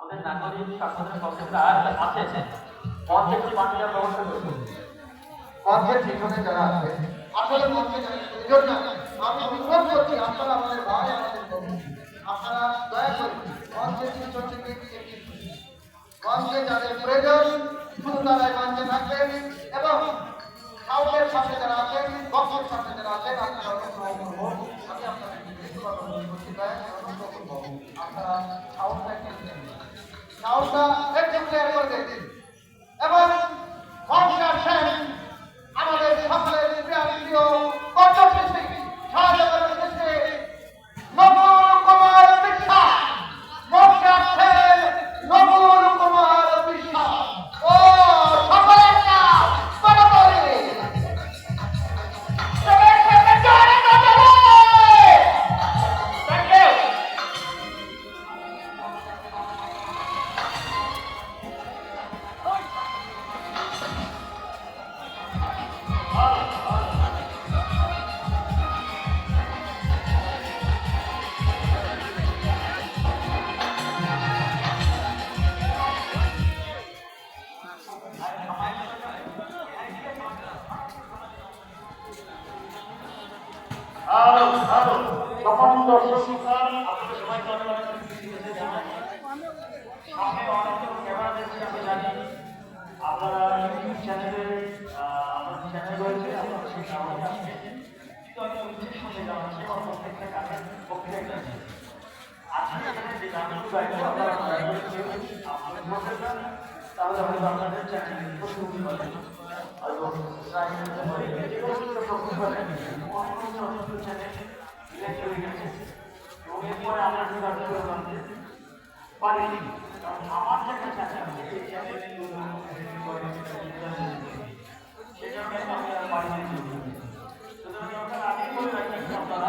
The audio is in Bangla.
আমাদের নাগরিক স্বাস্থ্য কর্মীরা আছে। মঞ্চে একটি বাংলার ব্যবস্থা করবে মঞ্চের পিছনে যারা আছে আসলে মঞ্চে আছে, এই জন্য আমি অনুরোধ করছি আপনারা আমাদের ভাই আমাদের আপনারা দয়া করে মঞ্চের পিছন থেকে মঞ্চে যাদের প্রয়োজন শুধু তারাই মঞ্চে থাকবেন এবং সাউথের সাথে যারা আছেন বক্সের সাথে যারা আছেন আপনারা অনুগ্রহ করব আমি আপনাদের ব্যক্তিগত অনুরোধ করছি দয়া করে অনুগ্রহ করব আপনারা সাউথটা একটু সাউথটা একটু ক্লিয়ার করে দিন আরও তখন দর্শক আপনাদের সবাইকে অনেক অনেক জানি আপনারা ইউটিউব চ্যানেলে আপনাদের চ্যানেল রয়েছে আপনারা সেই গাইবো আপনারা তাহলে হয়তো আপনাদের চ্যানেল প্রস্তুতি হবে হয়তো যে কোনো প্রস্তুত আমরা কি কাজ করে পারিনি কারণ আমার যে একটা চ্যানেল আছে এই চ্যানেলে সেটা আমি আর পারিনি সুতরাং আপনারা